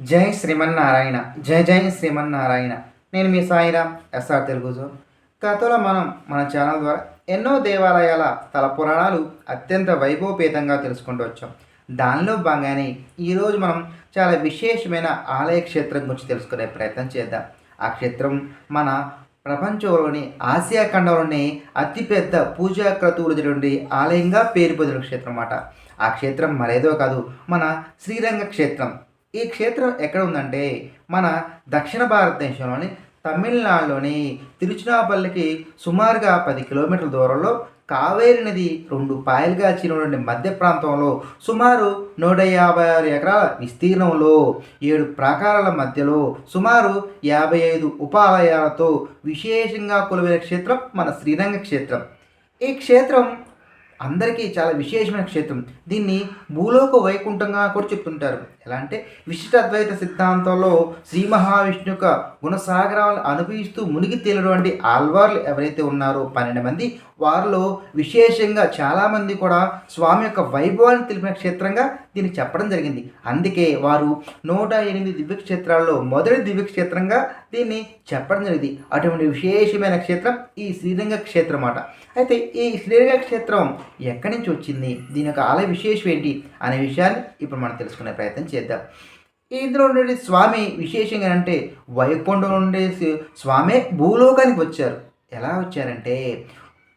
జై శ్రీమన్నారాయణ జై జై శ్రీమన్నారాయణ. నేను మీ సాయిరామ్ ఎస్ఆర్ తెలుగు కథలో మనం మన ఛానల్ ద్వారా ఎన్నో దేవాలయాల స్థల పురాణాలు అత్యంత వైభవపేతంగా తెలుసుకుంటూ వచ్చాం. దానిలో భాగంగానే ఈరోజు మనం చాలా విశేషమైన ఆలయ క్షేత్రం గురించి తెలుసుకునే ప్రయత్నం చేద్దాం. ఆ క్షేత్రం మన ప్రపంచంలోని ఆసియా ఖండంలోని అతిపెద్ద పూజా క్రతువులు జరిగే ఆలయంగా పేరు పొందిన క్షేత్రం అన్నమాట. ఆ క్షేత్రం మరేదో కాదు మన శ్రీరంగ క్షేత్రం. ఈ క్షేత్రం ఎక్కడ ఉందంటే మన దక్షిణ భారతదేశంలోని తమిళనాడులోని తిరుచినాపల్లికి సుమారుగా పది కిలోమీటర్ల దూరంలో కావేరి నది రెండు పాయలుగా చీలినటువంటి మధ్య ప్రాంతంలో సుమారు నూట యాభై ఆరు ఎకరాల విస్తీర్ణంలో ఏడు ప్రాకారాల మధ్యలో సుమారు యాభై ఐదు ఉపాలయాలతో విశేషంగా కొలువైన క్షేత్రం మన శ్రీరంగ క్షేత్రం. ఈ క్షేత్రం అందరికీ చాలా విశేషమైన క్షేత్రం. దీన్ని భూలోక వైకుంఠంగా కూడా చెప్తుంటారు. ఎలా అంటే విశిష్ట అద్వైత సిద్ధాంతంలో శ్రీ మహావిష్ణు యొక్క గుణసాగరాలను అనుభవిస్తూ మునిగి తేలినటువంటి ఆల్వార్లు ఎవరైతే ఉన్నారో పన్నెండు మంది వారిలో విశేషంగా చాలామంది కూడా స్వామి యొక్క వైభవాన్ని తెలిపిన క్షేత్రంగా దీన్ని చెప్పడం జరిగింది. అందుకే వారు నూట ఎనిమిది దివ్యక్షేత్రాల్లో మొదటి దివ్యక్షేత్రంగా దీన్ని చెప్పడం జరిగింది. అటువంటి విశేషమైన క్షేత్రం ఈ శ్రీరంగ క్షేత్రం అన్నమాట అయితే ఈ శ్రీరంగ క్షేత్రం ఎక్కడి నుంచి వచ్చింది? దీని యొక్క ఆలయ విశేషం ఏంటి? అనే విషయాన్ని ఇప్పుడు మనం తెలుసుకునే ప్రయత్నం చేద్దాం. ఇందులో ఉండే స్వామి విశేషంగా అంటే వైకుంఠం నుండి స్వామి భూలోకానికి వచ్చారు. ఎలా వచ్చారంటే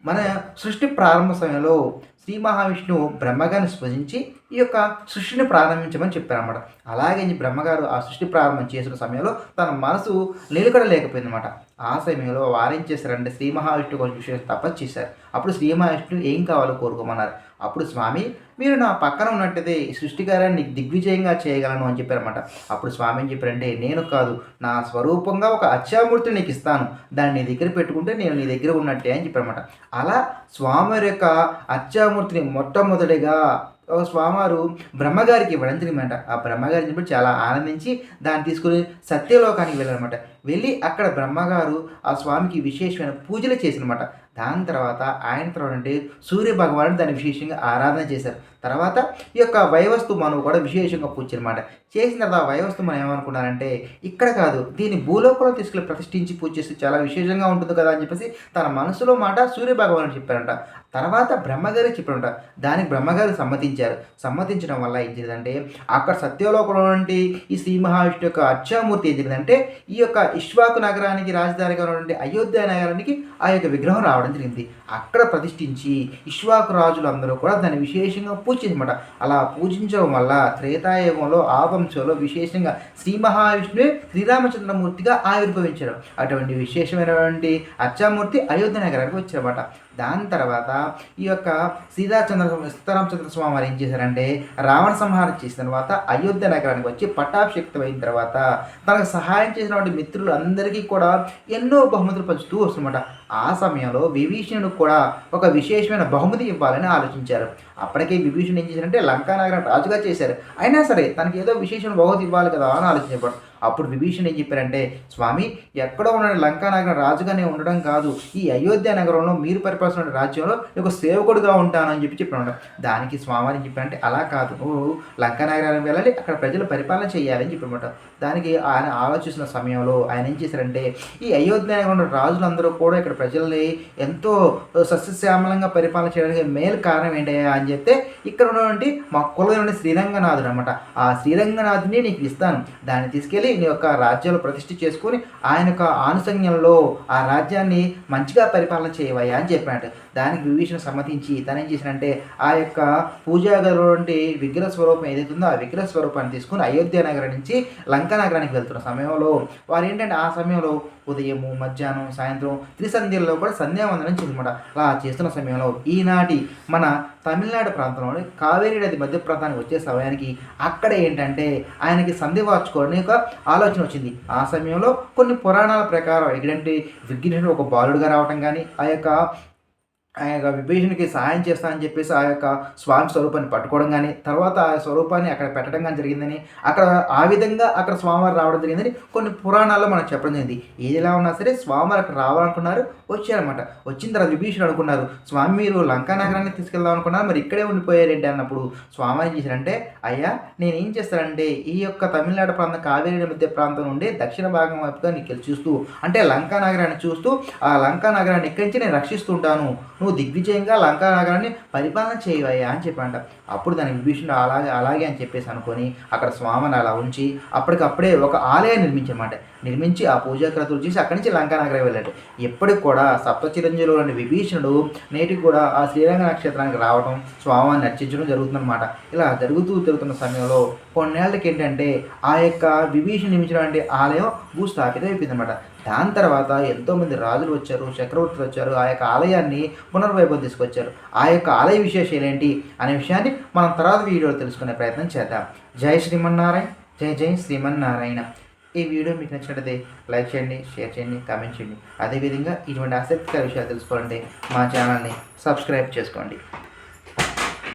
మన సృష్టి ప్రారంభ సమయంలో శ్రీ మహావిష్ణువు బ్రహ్మగారిని స్పృశించి ఈ యొక్క సృష్టిని ప్రారంభించమని చెప్పారన్నమాట. అలాగే బ్రహ్మగారు ఆ సృష్టి ప్రారంభం చేసిన సమయంలో తన మనసు నిలకడలేకపోయిందన్నమాట. ఆ సమయంలో వారేం చేశారంటే శ్రీ మహావిష్ణు కొంచెం విషయం తపస్సు చేశారు. అప్పుడు శ్రీ మహావిష్ణు ఏం కావాలో కోరుకోమన్నారు. అప్పుడు స్వామి మీరు నా పక్కన ఉన్నట్టయితే సృష్టికారాన్ని దిగ్విజయంగా చేయగలను అని చెప్పారన్నమాట. అప్పుడు స్వామి ఏం చెప్పారంటే నేను కాదు నా స్వరూపంగా ఒక అత్యామూర్తిని నీకు ఇస్తాను. దాన్ని నీ దగ్గర పెట్టుకుంటే నేను నీ దగ్గర ఉన్నట్టే అని చెప్పారన్నమాట. అలా స్వామి యొక్క అత్యామూర్తిని మొట్టమొదటిగా స్వామివారు బ్రహ్మగారికి ఇవ్వడం జరిగిందంట ఆ బ్రహ్మగారి చెప్పి చాలా ఆనందించి దాన్ని తీసుకుని సత్యలోకానికి వెళ్ళారనమాట వెళ్ళి అక్కడ బ్రహ్మగారు ఆ స్వామికి విశేషమైన పూజలు చేసినమాట. దాని తర్వాత ఆయన తర్వాత అంటే సూర్య భగవానుడు దాన్ని విశేషంగా ఆరాధన చేశారు. తర్వాత ఈ యొక్క వైవస్తు మనవు కూడా విశేషంగా పూజ అనమాట చేసిన తర్వాత వైవస్తు మనం ఏమనుకున్నారంటే ఇక్కడ కాదు దీన్ని భూలోకంలో తీసుకెళ్ళి ప్రతిష్ఠించి పూజ చేస్తే చాలా విశేషంగా ఉంటుంది కదా అని చెప్పేసి తన మనసులో మాట సూర్య భగవానుడు చెప్పారంట. తర్వాత బ్రహ్మగారు చెప్పారంట. దానికి బ్రహ్మగారు సమ్మతించారు. సమ్మతించడం వల్ల ఏం జరిగిందంటే అక్కడ సత్యలోకంలో నుండి ఈ శ్రీ మహావిష్ణు యొక్క అర్చామూర్తి ఏం జరిగిందంటే ఈ యొక్క ఇష్వాకు నగరానికి రాజధానిగా ఉన్నటువంటి అయోధ్య నగరానికి ఆ యొక్క విగ్రహం రావడం జరిగింది. అక్కడ ప్రతిష్ఠించి ఇష్వాకు రాజులు అందరూ కూడా దాన్ని విశేషంగా పూజించమాట. అలా పూజించడం వల్ల త్రేతాయుగంలో ఆ వంశంలో విశేషంగా శ్రీ మహావిష్ణువే శ్రీరామచంద్రమూర్తిగా ఆవిర్భవించారు అటువంటి విశేషమైనటువంటి అర్చామూర్తి అయోధ్య నగరానికి వచ్చారన్నమాట. దాని తర్వాత ఈ యొక్క సీతాచంద్ర సీతారామచంద్ర స్వామి వారు ఏం చేశారంటే రావణ సంహారం చేసిన తర్వాత అయోధ్య నగరానికి వచ్చి పట్టాభిషక్తి అయిన తర్వాత తనకు సహాయం చేసినటువంటి మిత్రులు అందరికీ కూడా ఎన్నో బహుమతులు పంచుతూ వస్తున్నమాట ఆ సమయంలో విభీషణుడు కూడా ఒక విశేషమైన బహుమతి ఇవ్వాలని ఆలోచించారు. అప్పటికే విభీషణుడు ఏం చేశారంటే లంకా నగరం రాజుగా చేశారు. అయినా సరే తనకి ఏదో విశేషమైన బహుమతి ఇవ్వాలి కదా అని ఆలోచించబడు అప్పుడు విభీషణ్ ఏం చెప్పారంటే స్వామి ఎక్కడో ఉన్న లంకా నగరం రాజుగానే ఉండడం కాదు. ఈ అయోధ్య నగరంలో మీరు పరిపాలిస్తున్న రాజ్యంలో ఒక సేవకుడుగా ఉంటానని చెప్పి చెప్పాను దానికి స్వామి ఏం చెప్పారంటే అలా కాదు. నువ్వు లంకా నగరానికి వెళ్ళాలి. అక్కడ ప్రజలు పరిపాలన చేయాలని చెప్పమాట దానికి ఆయన ఆలోచిస్తున్న సమయంలో ఆయన ఏం చేశారంటే ఈ అయోధ్య నగరంలో రాజులందరూ కూడా ఇక్కడ ప్రజల్ని ఎంతో సస్యశ్యామలంగా పరిపాలన చేయడానికి మేలు కారణం ఏంటయ్యా అని చెప్తే ఇక్కడ ఉన్నటువంటి మా కులంలోని శ్రీరంగనాథుడు అనమాట ఆ శ్రీరంగనాథుని నీకు ఇస్తాను. దాన్ని తీసుకెళ్ళి నీ యొక్క రాజ్యాలు ప్రతిష్ఠ చేసుకొని ఆయన యొక్క ఆనుసంజ్ఞంలో ఆ రాజ్యాన్ని మంచిగా పరిపాలన చేయవయ్యా అని చెప్పాడు దానికి విభీషణ సమ్మతించి తను ఏం చేసినంటే ఆ యొక్క పూజా వంటి విగ్రహ స్వరూపం ఏదైతే ఉందో ఆ విగ్రహ స్వరూపాన్ని తీసుకుని అయోధ్య నగరం నుంచి లంకా నగరానికి వెళ్తున్న సమయంలో వారు ఏంటంటే ఆ సమయంలో ఉదయము మధ్యాహ్నం సాయంత్రం త్రిసంధ్యల్లో కూడా సంధ్యావందనం చేసినమాట అలా చేస్తున్న సమయంలో ఈనాటి మన తమిళనాడు ప్రాంతంలోని కావేరీ నది మధ్య ప్రాంతానికి వచ్చే సమయానికి అక్కడ ఏంటంటే ఆయనకి సంధి వార్చుకోవడం ఒక ఆలోచన వచ్చింది. ఆ సమయంలో కొన్ని పురాణాల ప్రకారం ఏంటంటే విఘ్నేశ్వరుడు ఒక బాలుడుగా రావటం కానీ ఆ యొక్క ఆ యొక్క విభీషణుడికి సహాయం చేస్తానని చెప్పేసి ఆ యొక్క స్వామి స్వరూపాన్ని పట్టుకోవడం కానీ తర్వాత ఆ స్వరూపాన్ని అక్కడ పెట్టడం కానీ జరిగిందని అక్కడ ఆ విధంగా అక్కడ స్వామివారు రావడం జరిగిందని కొన్ని పురాణాల్లో మనం చెప్పడం జరిగింది. ఏదిలా ఉన్నా సరే స్వామివారు అక్కడ రావాలనుకున్నారు వచ్చారనమాట వచ్చిన తర్వాత విభీషణుడు అనుకున్నారు స్వామి మీరు లంకా నగరాన్ని తీసుకెళ్దాం అనుకున్నారు మరి ఇక్కడే ఉండిపోయారండి అన్నప్పుడు స్వామి ఏం చేశారంటే అయ్యా నేను ఏం చేస్తానంటే ఈ యొక్క తమిళనాడు ప్రాంతం కావేరీ మధ్య ప్రాంతం నుండి దక్షిణ భాగం వైపుగా నీకు చూస్తూ అంటే లంకా నగరాన్ని చూస్తూ ఆ లంకా నగరాన్ని ఎక్కడి నుంచి నేను రక్షిస్తుంటాను నువ్వు దిగ్విజయంగా లంకా నగరాన్ని పరిపాలన చేయవయ్యా అని చెప్పంట అప్పుడు దాని విభీషణుడు అలాగే అలాగే అని చెప్పేసి అనుకొని అక్కడ స్వామిని అలా ఉంచి అప్పటికప్పుడే ఒక ఆలయం నిర్మించమాట. నిర్మించి ఆ పూజాక్రతులు చేసి అక్కడి నుంచి లంకా నగరం వెళ్ళాడు. ఎప్పటికి కూడా సప్త చిరంజీవులు విభీషణుడు నేటికి కూడా ఆ శ్రీరంగ నక్షత్రానికి రావడం స్వామిని నర్చించడం జరుగుతుందన్నమాట. ఇలా జరుగుతూ తిరుగుతున్న సమయంలో కొన్నేళ్ళకి ఏంటంటే ఆ యొక్క విభీషణ నిర్మించినటువంటి ఆలయం భూస్థాపితం అయిపోయిందన్నమాట దాని తర్వాత ఎంతోమంది రాజులు వచ్చారు చక్రవర్తులు వచ్చారు ఆ యొక్క ఆలయాన్ని పునర్వైభవం తీసుకొచ్చారు. ఆ యొక్క ఆలయ విశేషాలు ఏంటి అనే విషయాన్ని మనం తర్వాత వీడియోలో తెలుసుకునే ప్రయత్నం చేద్దాం. జై శ్రీమన్నారాయణ. జై జై శ్రీమన్నారాయణ. ఈ వీడియో మీకు నచ్చినట్లయితే లైక్ చేయండి షేర్ చేయండి కామెంట్ చేయండి. అదేవిధంగా ఇటువంటి ఆసక్తికర విషయాలు తెలుసుకోవాలంటే మా ఛానల్ని సబ్స్క్రైబ్ చేసుకోండి.